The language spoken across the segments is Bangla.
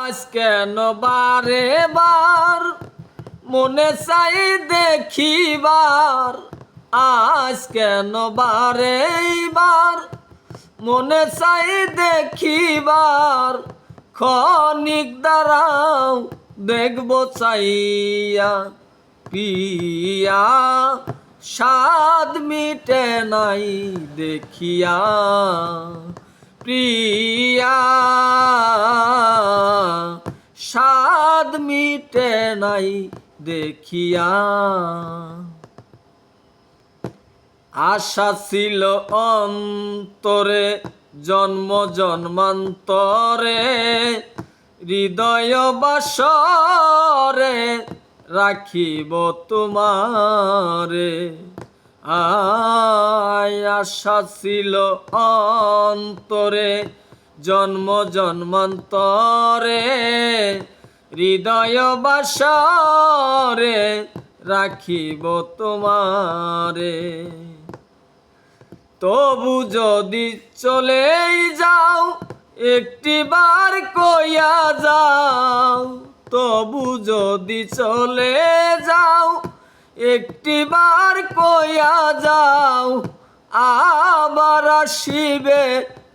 আজ কেন বারে বার? মনে চাই দেখিবার। আজ কেন বারে বার? মনে চাই দেখিবার। খনিক দাঁড়াও, দেখব চাইয়া পিয়া। স্বাদ মিটে নাই দেখিয়া, প্রিয়া। মিটে নাই দেখিয়া। আশা ছিল অন্তরে জন্ম জন্মান্তরে, হৃদয় বাসরে রাখিব তোমারে। আশা ছিল অন্তরে জন্ম জন্মান্তরে হৃদয় বাসরে রাখিব তোমারে। তবু যদি চলেই যাও, একটি বার কইয়া যাও। তবু যদি চলে যাও, একটি বার কইয়া যাও, আবার আসিবে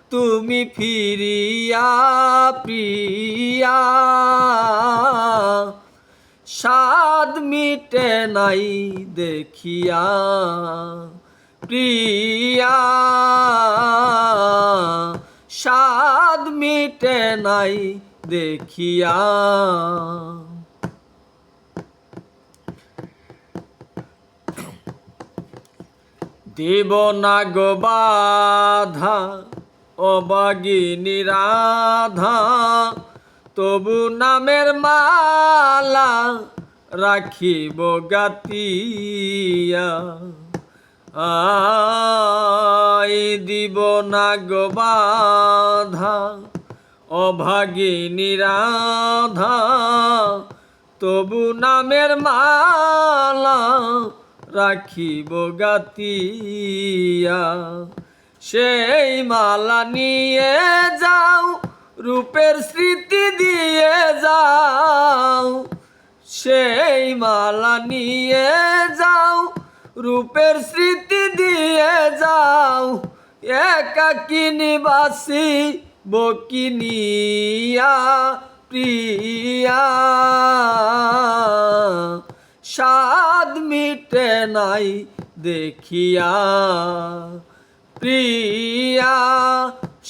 তুমি ফিরিয়া, প্রিয়া। স্বাদ মিটে নাই দেখিয়া, প্রিয়া। স্বাদ মিটে নাই দেখিয়া। দেব না গো বাধা অবাগিনী রাধা, তবু নামের মালা রাখিব গাতিয়া। আই দিব না বাধা অভাগিনী রাধা, তবু নামের মালা রাখিব গাতিয়া। সেই মালা নিয়ে যাও, রূপের স্মৃতি দিয়ে যাও। সেই মালা নিয়ে যাও, রূপের স্মৃতি দিয়ে যাও। একাকি নিবাসী বকিনিয়া, প্রিয়া। স্বাদ মিটে নাই দেখিয়া। প্রিয়া,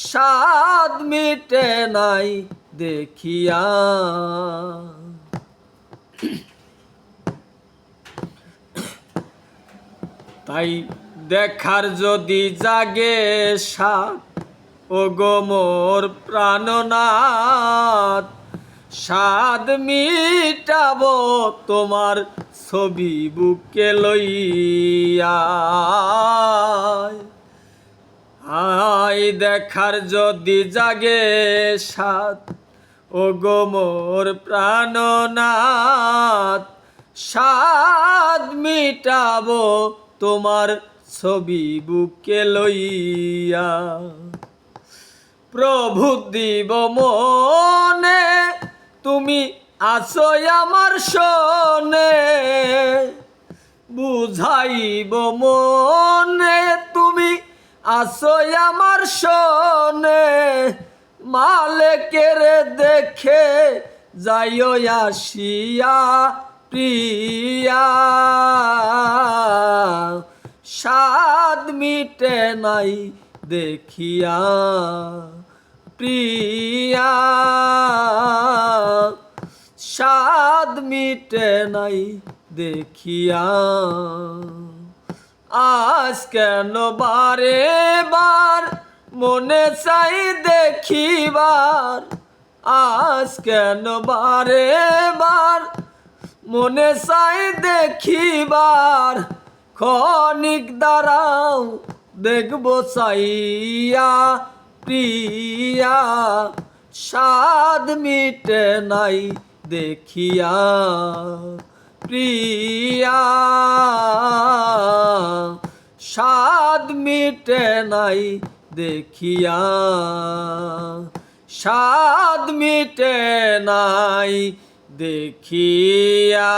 স্বাদ মিটে নাই দেখিয়া। তাই দেখার যদি জাগে সাত ও গো মোর প্রাণনাথ, স্বাদ মিটাব তোমার ছবি বুকে লইয়া। আই দেখার যদি জাগে সাত ও গো মোর প্রাণনাথ স্বাদ মিটাব তোমার ছবি বুকে লইয়া। প্রভু দিব মনে, তুমি আছো আমার শোনে, বুঝাইব মনে আছো আমার শোনে, মালেকের দেখে যাইও আসিয়া প্রিয়া। স্বাদ মিটে নাই দেখিয়া প্রিয়া। স্বাদ মিটে নাই দেখিয়া আজ কেন বারে বার? মনে চাই দেখিবার। আজ কেন বারে বার? মনে চাই দেখিবার। খনিক দাঁড়াও, দেখব চাইয়া প্রিয়া। স্বাদ মিটে নাই দেখিয়া। প্রিয়া স্বাদ মিটে নাই দেখিয়া। স্বাদ মিটে নাই দেখিয়া।